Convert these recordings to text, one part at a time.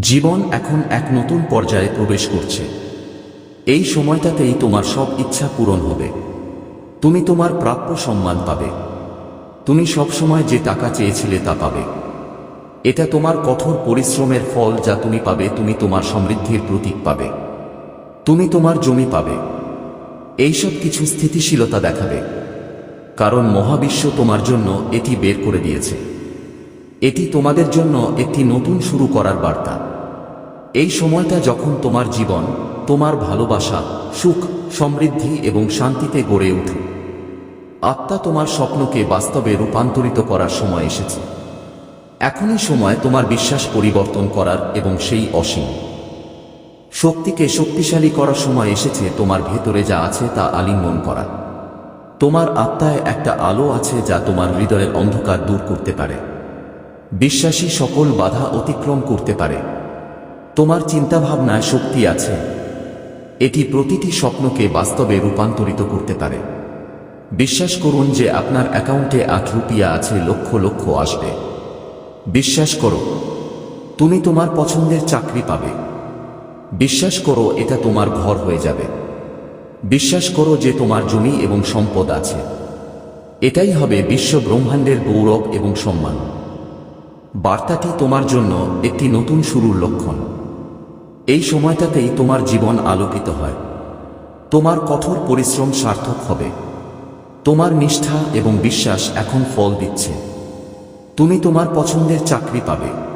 জীবন এখন এক নতুন পর্যায়ে প্রবেশ করছে। এই সময়টাতেই তোমার সব ইচ্ছা পূরণ হবে। তুমি তোমার প্রাপ্য সম্মান পাবে। তুমি সবসময় যে টাকা চেয়েছিলে তা পাবে। এটা তোমার কঠোর পরিশ্রমের ফল যা তুমি পাবে, তুমি তোমার সমৃদ্ধির প্রতীক পাবে। তুমি তোমার জমি পাবে। এইসব কিছু স্থিতিশীলতা দেখাবে। কারণ মহাবিশ্ব তোমার জন্য এটি বের করে দিয়েছে। এটি তোমাদের জন্য একটি নতুন শুরু করার বার্তা। এই সময়টা যখন তোমার জীবন, তোমার ভালোবাসা, সুখ, সমৃদ্ধি এবং শান্তিতে গড়ে উঠে। আত্মা তোমার স্বপ্নকে বাস্তবে রূপান্তরিত করার সময় এসেছে। এখনই সময় তোমার বিশ্বাস পরিবর্তন করার এবং সেই অসীম শক্তিকে শক্তিশালী করার সময় এসেছে তোমার ভেতরে যা আছে তা আলিঙ্গন করা। তোমার আত্মায় একটা আলো আছে যা তোমার হৃদয়ের অন্ধকার দূর করতে পারে। বিশ্বাসী সকল বাধা অতিক্রম করতে পারে। তোমার চিন্তাভাবনায় শক্তি আছে। এটি প্রতিটি স্বপ্নকে বাস্তবে রূপান্তরিত করতে পারে। বিশ্বাস করুন যে আপনার অ্যাকাউন্টে আট রুপিয়া আছে, লক্ষ লক্ষ আসবে। বিশ্বাস করো, তুমি তোমার পছন্দের চাকরি পাবে। বিশ্বাস করো, এটা তোমার ঘর হয়ে যাবে। বিশ্বাস করো যে তোমার জমি এবং সম্পদ আছে। এটাই হবে বিশ্ব ব্রহ্মাণ্ডের গৌরব এবং সম্মান। বার্তাটি তোমার জন্য একটি নতুন শুরুর লক্ষণ। এই সময়টাতেই তোমার জীবন আলোকিত হয়। তোমার কঠোর পরিশ্রম সার্থক হবে। তোমার নিষ্ঠা এবং বিশ্বাস এখন ফল দিচ্ছে। তুমি তোমার পছন্দের চাকরি পাবে।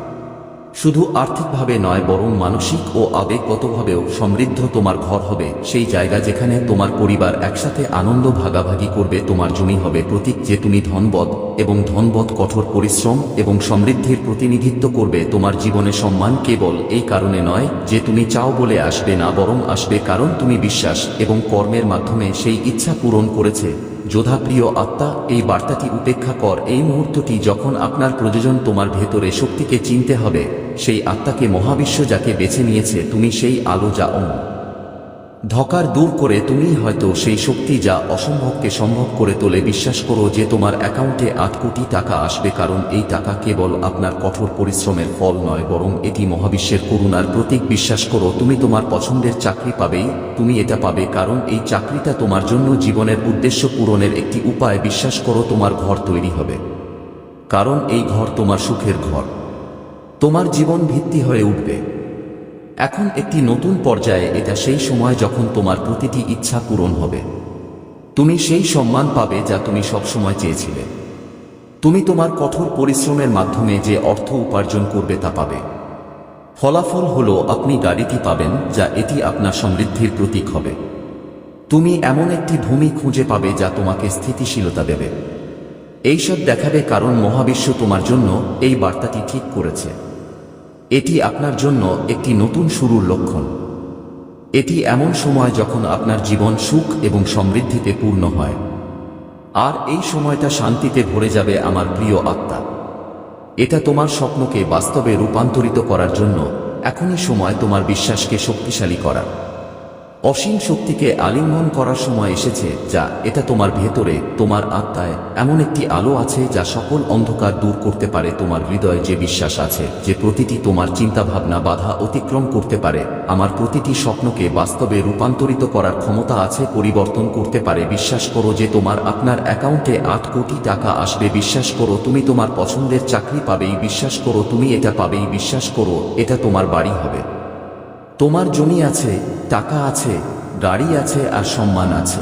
শুধু আর্থিকভাবে নয়, বরং মানসিক ও আবেগগতভাবেও সমৃদ্ধ তোমার ঘর হবে। সেই জায়গা যেখানে তোমার পরিবার একসাথে আনন্দ ভাগাভাগি করবে, তোমার জমি হবে। প্রতীক যে তুমি ধনবদ এবং ধনবদ কঠোর পরিশ্রম এবং সমৃদ্ধির প্রতিনিধিত্ব করবে, তোমার জীবনে সম্মান কেবল এই কারণে নয় যে তুমি চাও বলে আসবে না, বরং আসবে কারণ তুমি বিশ্বাস এবং কর্মের মাধ্যমে সেই ইচ্ছা পূরণ করেছে। যোধাপ্রিয় আত্মা, এই বার্তাটি উপেক্ষা কর, এই মুহূর্তটি যখন আপনার প্রয়োজন তোমার ভেতরে শক্তিকে চিনতে হবে, সেই আত্মাকে মহাবিশ্ব যাকে বেছে নিয়েছে, তুমি সেই আলো যা ধকার দূর করে তুমি হয়তো সেই শক্তি যা অসম্ভবকে সম্ভব করে তোলে বিশ্বাস করো যে তোমার অ্যাকাউন্টে আট কোটি টাকা আসবে কারণ এই টাকা কেবল আপনার কঠোর পরিশ্রমের ফল নয়, বরং এটি মহাবিশ্বের করুণার প্রতীক। বিশ্বাস করো, তুমি তোমার পছন্দের চাকরি পাবেই, তুমি এটা পাবে কারণ এই চাকরিটা তোমার জন্য জীবনের উদ্দেশ্য পূরণের একটি উপায়। বিশ্বাস করো, তোমার ঘর তৈরি হবে। কারণ এই ঘর তোমার সুখের ঘর। তোমার জীবন ভিত্তি হয়ে উঠবে। এখন একটি নতুন পর্যায়ে এটা সেই সময় যখন তোমার প্রতিটি ইচ্ছা পূরণ হবে। তুমি সেই সম্মান পাবে যা তুমি সবসময় চেয়েছিলে। তুমি তোমার কঠোর পরিশ্রমের মাধ্যমে যে অর্থ উপার্জন করবে তা পাবে। ফলাফল হলো, আপনি গাড়িটি পাবেন যা এটি আপনার সমৃদ্ধির প্রতীক হবে। তুমি এমন একটি ভূমি খুঁজে পাবে যা তোমাকে স্থিতিশীলতা দেবে। এইসব দেখাবে কারণ মহাবিশ্ব তোমার জন্য এই বার্তাটি ঠিক করেছে। এটি আপনার জন্য একটি নতুন শুরুর লক্ষণ। এটি এমন সময় যখন আপনার জীবন সুখ এবং সমৃদ্ধিতে পূর্ণ হয়। আর এই সময়টা শান্তিতে ভরে যাবে আমার প্রিয় আত্মা। এটা তোমার স্বপ্নকে বাস্তবে রূপান্তরিত করার জন্য এখনই সময় তোমার বিশ্বাসকে শক্তিশালী করা অসীম শক্তিকে আলিঙ্গন করার সময় এসেছে, যা এটা তোমার ভেতরে, তোমার আত্মায়, এমন একটি আলো আছে যা সকল অন্ধকার দূর করতে পারে তোমার হৃদয়ে যে বিশ্বাস আছে, যে প্রতিটি তোমার চিন্তাভাবনা বাধা অতিক্রম করতে পারে। আমার প্রতিটি স্বপ্নকে বাস্তবে রূপান্তরিত করার ক্ষমতা আছে, পরিবর্তন করতে পারে। বিশ্বাস করো যে তোমার আপনার অ্যাকাউন্টে আট কোটি টাকা আসবে। বিশ্বাস করো তুমি তোমার পছন্দের চাকরি পাবেই। বিশ্বাস করো তুমি এটা পাবেই। বিশ্বাস করো, এটা তোমার বাড়ি হবে। তোমার জমি আছে, টাকা আছে, গাড়ি আছে আর সম্মান আছে।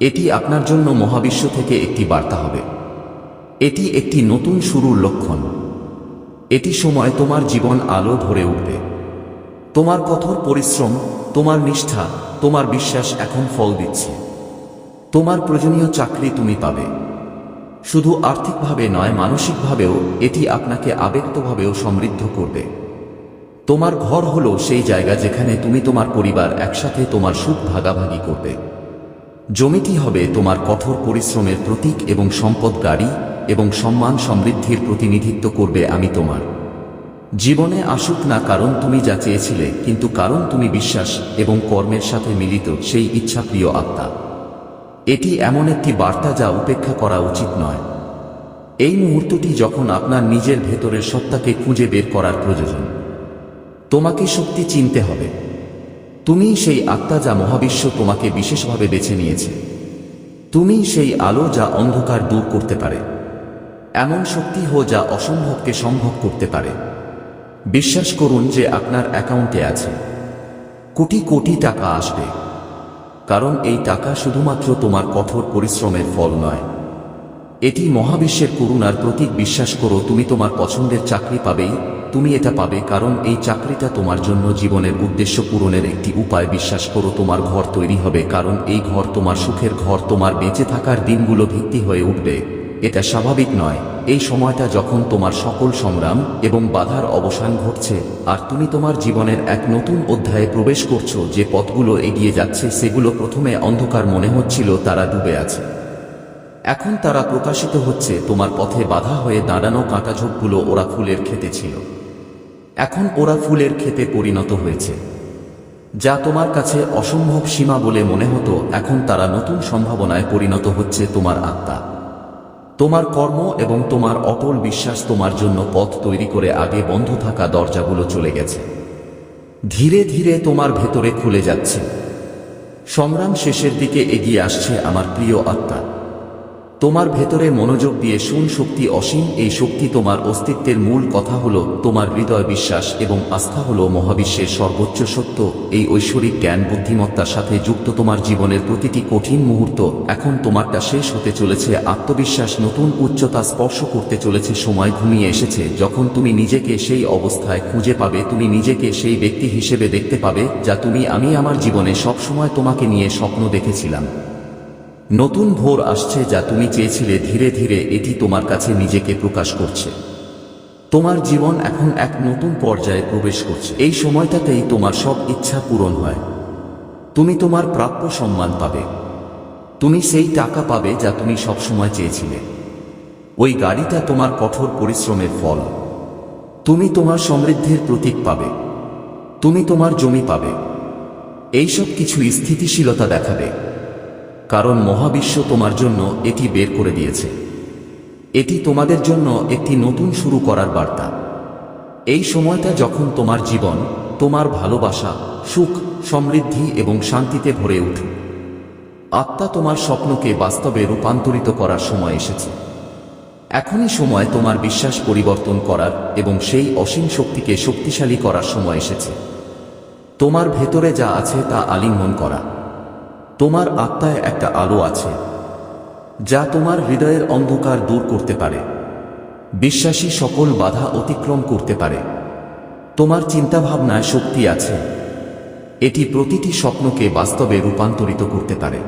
এটি আপনার জন্য মহাবিশ্ব থেকে একটি বার্তা হবে। এটি একটি নতুন শুরুর লক্ষণ। এটি সময় তোমার জীবন আলো ধরে উঠবে। তোমার কঠোর পরিশ্রম, তোমার নিষ্ঠা, তোমার বিশ্বাস এখন ফল দিচ্ছে। তোমার প্রয়োজনীয় চাকরি তুমি পাবে। শুধু আর্থিকভাবে নয়, মানসিকভাবেও এটি আপনাকে আবেগতভাবেও সমৃদ্ধ করবে। তোমার ঘর হলো সেই জায়গা যেখানে তুমি তোমার পরিবার একসাথে তোমার সুখ ভাগাভাগি করবে। জমিটি হবে তোমার কঠোর পরিশ্রমের প্রতীক এবং সম্পদ গাড়ি এবং সম্মান সমৃদ্ধির প্রতিনিধিত্ব করবে আমি তোমার। জীবনে আসুক না কারণ তুমি যা চেয়েছিলে, কিন্তু কারণ তুমি বিশ্বাস এবং কর্মের সাথে মিলিত সেই ইচ্ছাপ্রিয় আত্মা। এটি এমন একটি বার্তা যা উপেক্ষা করা উচিত নয়। এই মুহূর্তটি যখন আপনার নিজের ভেতরের সত্তাকে খুঁজে বের করার প্রয়োজন। তোমাকে শক্তি চিনতে হবে। তুমি সেই আত্মা যা মহাবিশ্ব তোমাকে বিশেষভাবে বেছে নিয়েছে। তুমি সেই আলো যা অন্ধকার দূর করতে পারে। এমন শক্তি হো যা অসম্ভবকে সম্ভব করতে পারে। বিশ্বাস করুন যে আপনার অ্যাকাউন্টে আছে। কোটি কোটি টাকা আসবে। কারণ এই টাকা শুধুমাত্র তোমার কঠোর পরিশ্রমের ফল নয়। এটি মহাবিশ্বের করুণার প্রতীক। বিশ্বাস করো, তুমি তোমার পছন্দের চাকরি পাবেই। তুমি এটা পাবে কারণ এই চাকরিটা তোমার জন্য জীবনের উদ্দেশ্য পূরণের একটি উপায়। বিশ্বাস করো, তোমার ঘর তৈরি হবে কারণ এই ঘর তোমার সুখের ঘর। তোমার বেঁচে থাকার দিনগুলো ভিত্তি হয়ে উঠবে। এটা স্বাভাবিক নয়। এই সময়টা যখন তোমার সকল সংগ্রাম এবং বাধার অবসান ঘটছে, আর তুমি তোমার জীবনের এক নতুন অধ্যায়ে প্রবেশ করছ, যে পথগুলো এগিয়ে যাচ্ছে, সেগুলো প্রথমে অন্ধকার মনে হচ্ছিল, তারা ডুবে আছে। এখন তারা প্রকাশিত হচ্ছে, তোমার পথে বাধা হয়ে দাঁড়ানো কাঁটাঝোপগুলো ওরা ফুলের খেতে ছিল। এখন ওরা ফুলের খেতে পরিণত হয়েছে। যা তোমার কাছে অসম্ভব সীমা বলে মনে হতো, এখন তারা নতুন সম্ভাবনায় পরিণত হচ্ছে তোমার আত্মা। তোমার কর্ম এবং তোমার অটল বিশ্বাস তোমার জন্য পথ তৈরি করে আগে বন্ধ থাকা দরজাগুলো চলে গেছে। ধীরে ধীরে তোমার ভেতরে খুলে যাচ্ছে। সংগ্রাম শেষের দিকে এগিয়ে আসছে আমার প্রিয় আত্মা। তোমার ভেতরে মনোযোগ দিয়ে শুন শক্তি অসীম, এই শক্তি তোমার অস্তিত্বের মূল কথা হলো তোমার হৃদয় বিশ্বাস এবং আস্থা হলো মহাবিশ্বের সর্বোচ্চ সত্য, এই ঐশ্বরিক জ্ঞান বুদ্ধিমত্তার সাথে যুক্ত তোমার জীবনের প্রতিটি কঠিন মুহূর্ত, এখন তোমারটা শেষ হতে চলেছে, আত্মবিশ্বাস নতুন উচ্চতা স্পর্শ করতে চলেছে, সময় ঘুমিয়ে এসেছে, যখন তুমি নিজেকে সেই অবস্থায় খুঁজে পাবে, তুমি নিজেকে সেই ব্যক্তি হিসেবে দেখতে পাবে, যা তুমি, আমি আমার জীবনে সবসময় তোমাকে নিয়ে স্বপ্ন দেখেছিলাম। নতুন ভোর আসছে যা তুমি চেয়েছিলে ধীরে ধীরে এটি তোমার কাছে নিজেকে প্রকাশ করছে। তোমার জীবন এখন এক নতুন পর্যায়ে প্রবেশ করছে। এই সময়টাতেই তোমার সব ইচ্ছা পূরণ হয়। তুমি তোমার প্রাপ্য সম্মান পাবে। তুমি সেই টাকা পাবে যা তুমি সবসময় চেয়েছিলে। ওই গাড়িটা তোমার কঠোর পরিশ্রমের ফল। তুমি তোমার সমৃদ্ধির প্রতীক পাবে। তুমি তোমার জমি পাবে। এইসব কিছু স্থিতিশীলতা দেখাবে। কারণ মহাবিশ্ব তোমার জন্য এটি বের করে দিয়েছে। এটি তোমাদের জন্য একটি নতুন শুরু করার বার্তা। এই সময়টা যখন তোমার জীবন, তোমার ভালোবাসা, সুখ, সমৃদ্ধি এবং শান্তিতে ভরে উঠুক আত্মা তোমার স্বপ্নকে বাস্তবে রূপান্তরিত করার সময় এসেছে। এখনই সময় তোমার বিশ্বাস পরিবর্তন করার এবং সেই অসীম শক্তিকে শক্তিশালী করার সময় এসেছে। তোমার ভেতরে যা আছে তা আলিঙ্গন করা। তোমার আত্মায় একটা আলো আছে, যা তোমার হৃদয়ের অন্ধকার দূর করতে পারে। বিশ্বাসী সকল বাধা অতিক্রম করতে পারে। তোমার চিন্তাভাবনায় শক্তি আছে। এটি প্রতিটি স্বপ্নকে বাস্তবে রূপান্তরিত করতে পারে।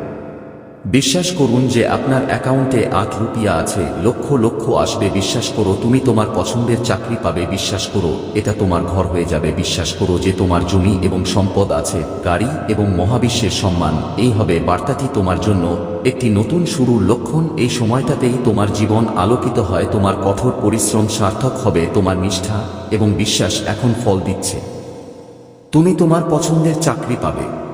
বিশ্বাস করুন যে আপনার অ্যাকাউন্টে আট রুপিয়া আছে, লক্ষ লক্ষ আসবে, বিশ্বাস করো, তুমি তোমার পছন্দের চাকরি পাবে, বিশ্বাস করো, এটা তোমার ঘর হয়ে যাবে, বিশ্বাস করো যে তোমার জমি এবং সম্পদ আছে, গাড়ি এবং মহাবিশ্বের সম্মান, এই হবে বার্তাটি তোমার জন্য, একটি নতুন শুরুর লক্ষণ, এই সময়টাতেই তোমার জীবন আলোকিত হয়, তোমার কঠোর পরিশ্রম সার্থক হবে, তোমার নিষ্ঠা এবং বিশ্বাস এখন ফল দিচ্ছে। তুমি তোমার পছন্দের চাকরি পাবে।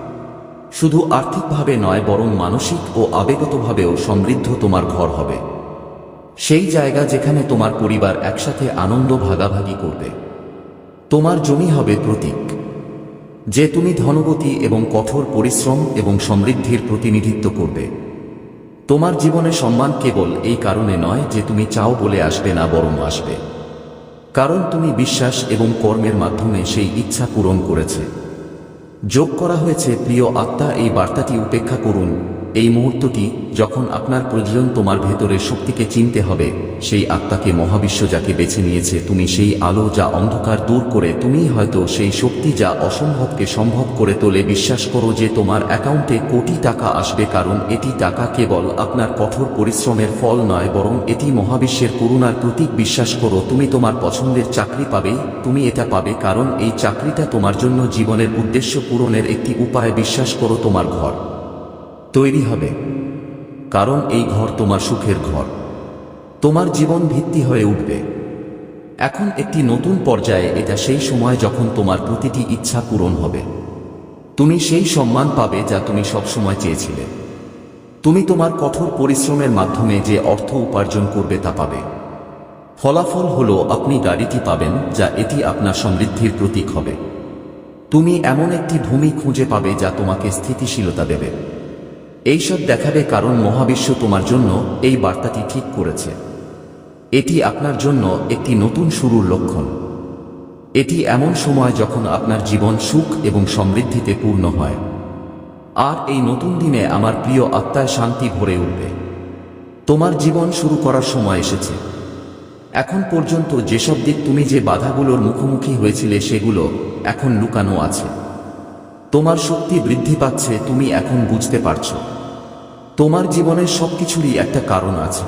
শুধু আর্থিকভাবে নয়, বরং মানসিক ও আবেগতভাবেও সমৃদ্ধ তোমার ঘর হবে। সেই জায়গা যেখানে তোমার পরিবার একসাথে আনন্দ ভাগাভাগি করবে। তোমার জমি হবে প্রতীক, যে তুমি ধনবতী এবং কঠোর পরিশ্রম এবং সমৃদ্ধির প্রতিনিধিত্ব করবে। তোমার জীবনে সম্মান কেবল এই কারণে নয় যে তুমি চাও বলে আসবে না, বরং আসবে। কারণ তুমি বিশ্বাস এবং কর্মের মাধ্যমে সেই ইচ্ছা পূরণ করেছে। যোগ করা হয়েছে প্রিয় আত্মা এই বার্তাটি উপেক্ষা করুন। এই মুহূর্তটি যখন আপনার প্রয়োজন তোমার ভেতরের শক্তিকে চিনতে হবে, সেই আত্মাকে মহাবিশ্ব যাকে বেছে নিয়েছে তুমি সেই আলো যা অন্ধকার দূর করে তুমি হয়তো সেই শক্তি যা অসম্ভবকে সম্ভব করে তোলে। বিশ্বাস করো যে তোমার অ্যাকাউন্টে কোটি টাকা আসবে কারণ এটি টাকা কেবল আপনার কঠোর পরিশ্রমের ফল নয়, বরং এটি মহাবিশ্বের করুণার প্রতীক। বিশ্বাস করো, তুমি তোমার পছন্দের চাকরি পাবেই তুমি এটা পাবে কারণ এই চাকরিটা তোমার জন্য জীবনের উদ্দেশ্য পূরণের একটি উপায়। বিশ্বাস করো, তোমার ঘর তৈরি হবে। কারণ এই ঘর তোমার সুখের ঘর। তোমার জীবন ভিত্তি হয়ে উঠবে। এখন একটি নতুন পর্যায়ে এটা সেই সময় যখন তোমার প্রতিটি ইচ্ছা পূরণ হবে। তুমি সেই সম্মান পাবে যা তুমি সবসময় চেয়েছিলে। তুমি তোমার কঠোর পরিশ্রমের মাধ্যমে যে অর্থ উপার্জন করবে তা পাবে। ফলাফল হলো আপনি গাড়িটি পাবেন যা এটি আপনার সমৃদ্ধির প্রতীক হবে। তুমি এমন একটি ভূমি খুঁজে পাবে যা তোমাকে স্থিতিশীলতা দেবে। এইসব দেখাবে কারণ মহাবিশ্ব তোমার জন্য এই বার্তাটি ঠিক করেছে। এটি আপনার জন্য একটি নতুন শুরুর লক্ষণ। এটি এমন সময় যখন আপনার জীবন সুখ এবং সমৃদ্ধিতে পূর্ণ হয়। আর এই নতুন দিনে আমার প্রিয় আত্মায় শান্তি ভরে উঠবে। তোমার জীবন শুরু করার সময় এসেছে। এখন পর্যন্ত যেসব দিক তুমি যে বাধাগুলোর মুখোমুখি হয়েছিলে সেগুলো এখন লুকানো আছে। তোমার শক্তি বৃদ্ধি পাচ্ছে, তুমি এখন বুঝতে পারছ। তোমার জীবনের সব কিছুরই একটা কারণ আছে।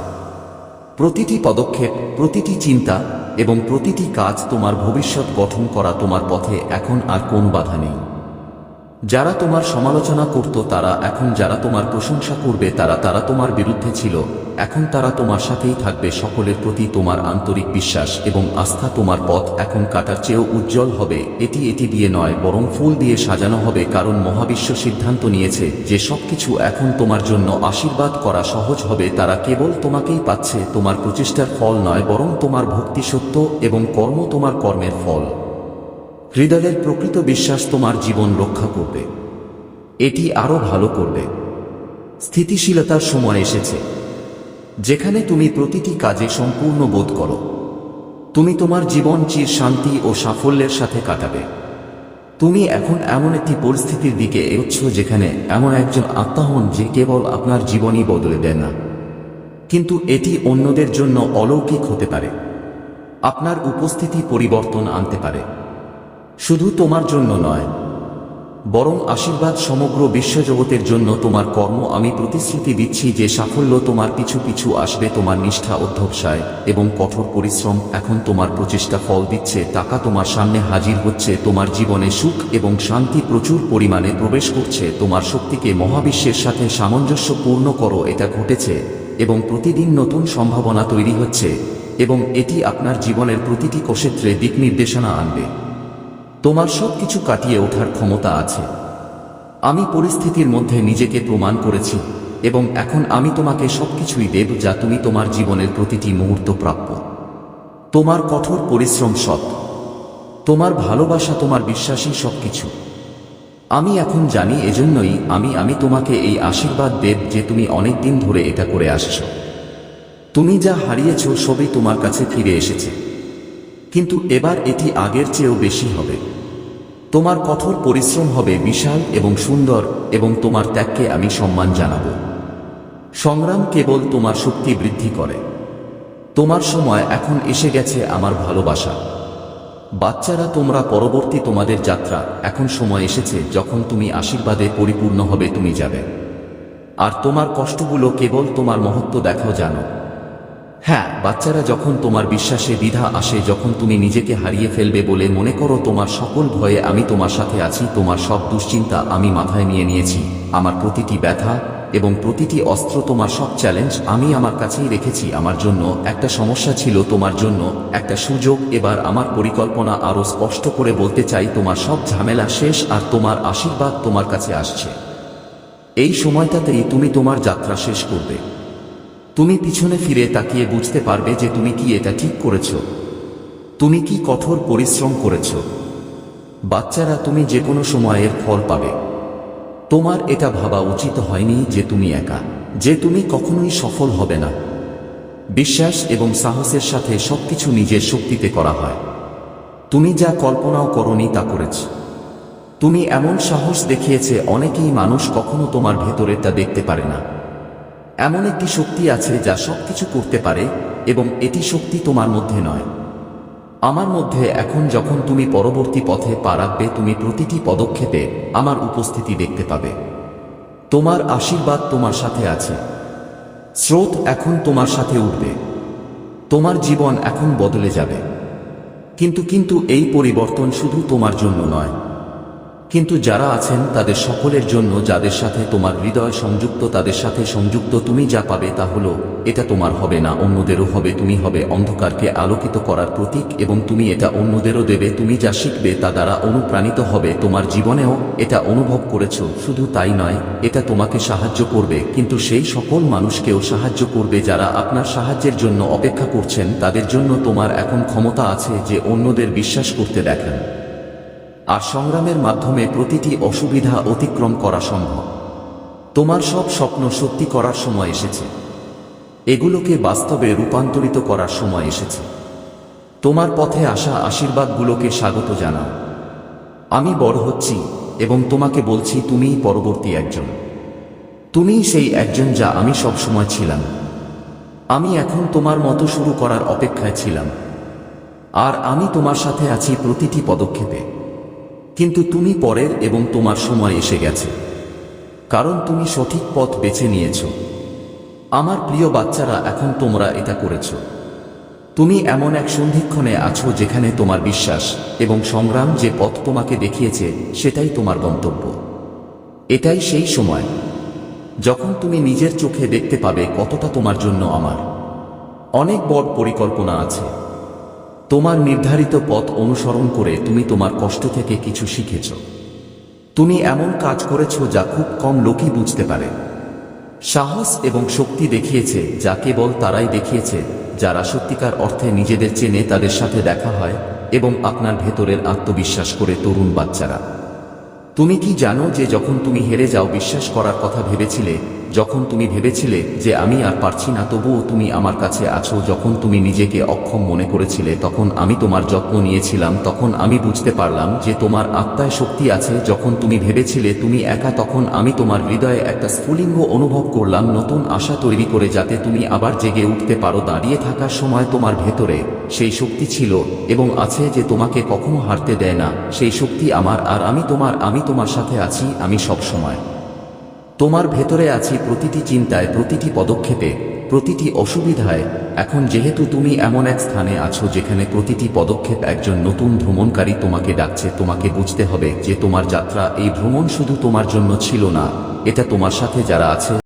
প্রতিটি পদক্ষেপ, প্রতিটি চিন্তা এবং প্রতিটি কাজ তোমার ভবিষ্যৎ গঠন করা তোমার পথে এখন আর কোন বাধা নেই। যারা তোমার সমালোচনা করত তারা, এখন যারা তোমার প্রশংসা করবে তারা তারা তোমার বিরুদ্ধে ছিল। এখন তারা তোমার সাথেই থাকবে, সকলের প্রতি তোমার আন্তরিক বিশ্বাস এবং আস্থা তোমার পথ এখন কাটার চেয়েও উজ্জ্বল হবে। এটি এটি দিয়ে নয়, বরং ফুল দিয়ে সাজানো হবে, কারণ মহাবিশ্ব সিদ্ধান্ত নিয়েছে যে সবকিছু এখন তোমার জন্য আশীর্বাদ করা সহজ হবে। তারা কেবল তোমাকেই পাচ্ছে, তোমার প্রচেষ্টার ফল নয়, বরং তোমার ভক্তি সত্য এবং কর্ম তোমার কর্মের ফল। হৃদয়ের প্রকৃত বিশ্বাস তোমার জীবন রক্ষা করবে। এটি আরও ভালো করবে। স্থিতিশীলতার সময় এসেছে। যেখানে তুমি প্রতিটি কাজে সম্পূর্ণ বোধ করো। তুমি তোমার জীবন চির শান্তি ও সাফল্যের সাথে কাটাবে। তুমি এখন এমন একটি পরিস্থিতির দিকে এগোচ্ছ যেখানে এমন একজন আত্মা হন যে কেবল আপনার জীবনই বদলে দেয় না। কিন্তু এটি অন্যদের জন্য অলৌকিক হতে পারে। আপনার উপস্থিতি পরিবর্তন আনতে পারে। শুধু তোমার জন্য নয়, বরং আশীর্বাদ সমগ্র বিশ্বজগতের জন্য তোমার কর্ম আমি প্রতিশ্রুতি দিচ্ছি যে সাফল্য তোমার পিছু পিছু আসবে, তোমার নিষ্ঠা অধ্যবসায় এবং কঠোর পরিশ্রম এখন তোমার প্রচেষ্টা ফল দিচ্ছে, টাকা তোমার সামনে হাজির হচ্ছে, তোমার জীবনে সুখ এবং শান্তি প্রচুর পরিমাণে প্রবেশ করছে, তোমার শক্তিকে মহাবিশ্বের সাথে সামঞ্জস্যপূর্ণ করো, এটা ঘটেছে এবং প্রতিদিন নতুন সম্ভাবনা তৈরি হচ্ছে এবং এটি আপনার জীবনের প্রতিটি ক্ষেত্রে দিক নির্দেশনা আনবে। তোমার সবকিছু কাটিয়ে ওঠার ক্ষমতা আছে। আমি পরিস্থিতির মধ্যে নিজেকে প্রমাণ করেছি এবং এখন আমি তোমাকে সবকিছুই দেব যা তুমি তোমার জীবনের প্রতিটি মুহূর্ত প্রাপ্য। তোমার কঠোর পরিশ্রম সৎ। তোমার ভালোবাসা, তোমার বিশ্বাসই সবকিছু। আমি এখন জানি, এজন্যই আমি আমি তোমাকে এই আশীর্বাদ দেব যে তুমি অনেক দিন ধরে এটা করে আসছো। তুমি যা হারিয়েছ সবই তোমার কাছে ফিরে এসেছে। কিন্তু এবার এটি আগের চেয়েও বেশি হবে। তোমার কঠোর পরিশ্রম হবে বিশাল এবং সুন্দর এবং তোমার ত্যাগকে আমি সম্মান জানাব। সংগ্রাম কেবল তোমার শক্তি বৃদ্ধি করে। তোমার সময় এখন এসে গেছে আমার ভালোবাসা। বাচ্চারা, তোমরা পরবর্তী তোমাদের যাত্রা, এখন সময় এসেছে যখন তুমি আশীর্বাদে পরিপূর্ণ হবে, তুমি যাবে। আর তোমার কষ্টগুলো কেবল তোমার মহত্ব দেখাও জানো। হ্যাঁ বাচ্চারা যখন তোমার বিশ্বাসে দ্বিধা আসে, যখন তুমি নিজেকে হারিয়ে ফেলবে বলে মনে করো তোমার সকল ভয়ে আমি তোমার সাথে আছি, তোমার সব দুশ্চিন্তা আমি মাথায় নিয়ে নিয়েছি, আমার প্রতিটি ব্যথা এবং প্রতিটি অস্ত্র তোমার সব চ্যালেঞ্জ আমি আমার কাছেই রেখেছি, আমার জন্য একটা সমস্যা ছিল, তোমার জন্য একটা সুযোগ। এবার আমার পরিকল্পনা আরও স্পষ্ট করে বলতে চাই, তোমার সব ঝামেলা শেষ আর তোমার আশীর্বাদ তোমার কাছে আসছে। এই সময়টাতেই তুমি তোমার যাত্রা শেষ করবে। তুমি পিছনে ফিরে তাকিয়ে বুঝতে পারবে যে তুমি কি এটা ঠিক করেছ। তুমি কি কঠোর পরিশ্রম করেছ। বাচ্চারা তুমি যে কোনো সময়ের ফল পাবে। তোমার এটা ভাবা উচিত হয়নি যে তুমি একা, যে তুমি কখনোই সফল হবে না। বিশ্বাস এবং সাহসের সাথে সবকিছু নিজের শক্তিতে করা হয়। তুমি যা কল্পনাও করনি তা করেছ। তুমি এমন সাহস দেখিয়েছে অনেকেই মানুষ কখনো তোমার ভেতরে ভেতরেরটা দেখতে পারে না। এমন একটি শক্তি আছে যা সবকিছু করতে পারে এবং এটি শক্তি তোমার মধ্যে নয়। আমার মধ্যে এখন যখন তুমি পরবর্তী পথে পা রাখবে, তুমি প্রতিটি পদক্ষেপে আমার উপস্থিতি দেখতে পাবে। তোমার আশীর্বাদ তোমার সাথে আছে। স্রোত এখন তোমার সাথে উঠবে। তোমার জীবন এখন বদলে যাবে। কিন্তু কিন্তু এই পরিবর্তন শুধু তোমার জন্য নয়। কিন্তু যারা আছেন তাদের সকলের জন্য যাদের সাথে তোমার হৃদয় সংযুক্ত, তাদের সাথে সংযুক্ত তুমি যা পাবে তা হলো, এটা তোমার হবে না, অন্যদেরও হবে, তুমি হবে অন্ধকারকে আলোকিত করার প্রতীক এবং তুমি এটা অন্যদেরও দেবে, তুমি যা শিখবে তা দ্বারা অনুপ্রাণিত হবে, তোমার জীবনেও এটা অনুভব করেছ, শুধু তাই নয়, এটা তোমাকে সাহায্য করবে, কিন্তু সেই সকল মানুষকেও সাহায্য করবে যারা আপনার সাহায্যের জন্য অপেক্ষা করছেন, তাদের জন্য তোমার এখন ক্ষমতা আছে যে অন্যদের বিশ্বাস করতে দেখেন। আর সংগ্রামের মাধ্যমে প্রতিটি অসুবিধা অতিক্রম করা সম্ভব। তোমার সব স্বপ্ন সত্যি করার সময় এসেছে। এগুলোকে বাস্তবে রূপান্তরিত করার সময় এসেছে। তোমার পথে আসা আশীর্বাদগুলোকে স্বাগত জানাও। আমি বড় হচ্ছি এবং তোমাকে বলছি তুমিই পরবর্তী একজন। তুমিই সেই একজন যা আমি সব সময় ছিলাম। আমি এখন তোমার মতো শুরু করার অপেক্ষায় ছিলাম। আর আমি তোমার সাথে আছি প্রতিটি পদক্ষেপে। কিন্তু তুমি পরের এবং তোমার সময় এসে গেছে। কারণ তুমি সঠিক পথ বেছে নিয়েছ। আমার প্রিয় বাচ্চারা, এখন তোমরা এটা করেছ। তুমি এমন এক সন্ধিক্ষণে আছো যেখানে তোমার বিশ্বাস এবং সংগ্রাম যে পথ তোমাকে দেখিয়েছে, সেটাই তোমার গন্তব্য। এটাই সেই সময় যখন তুমি নিজের চোখে দেখতে পাবে কতটা তোমার জন্য আমার। অনেক বড় পরিকল্পনা আছে। তোমার নির্ধারিত পথ অনুসরণ করে তুমি তোমার কষ্ট থেকে কিছু শিখেছ। তুমি এমন কাজ করেছ যা খুব কম লোকই বুঝতে পারে। সাহস এবং শক্তি দেখিয়েছে যা কেবল তারাই দেখিয়েছে, যারা সত্যিকার অর্থে নিজেদের চেনে তাদের সাথে দেখা হয় এবং আপনার ভেতরের আত্মবিশ্বাস করে তরুণ বাচ্চারা। তুমি কি জানো যে যখন তুমি হেরে যাও, বিশ্বাস করার কথা ভেবেছিলে যখন তুমি ভেবেছিলে যে আমি আর পারছি না, তবুও তুমি আমার কাছে আছো। যখন তুমি নিজেকে অক্ষম মনে করেছিলে, তখন আমি তোমার যত্ন নিয়েছিলাম। তখন আমি বুঝতে পারলাম যে তোমার আত্মায় শক্তি আছে। যখন তুমি ভেবেছিলে তুমি একা, তখন আমি তোমার হৃদয়ে একটা স্ফুলিঙ্গ অনুভব করলাম, নতুন আশা তৈরি করে যাতে তুমি আবার জেগে উঠতে পারো। দাঁড়িয়ে থাকার সময় তোমার ভেতরে সেই শক্তি ছিল এবং আছে যে তোমাকে কখনো হারতে দেয় না। সেই শক্তি আমার, আর আমি তোমার আমি তোমার সাথে আছি, আমি সব সময় তোমার ভেতরে আছি প্রতিটি চিন্তায়, প্রতিটি পদক্ষেপে, প্রতিটি অসুবিধায়। এখন যেহেতু তুমি এমন এক স্থানে আছো যেখানে প্রতিটি পদক্ষেপ একজন নতুন ভ্রমণকারী তোমাকে ডাকছে, তোমাকে বুঝতে হবে যে তোমার যাত্রা এই ভ্রমণ শুধু তোমার জন্য ছিল না, এটা তোমার সাথে যারা আছে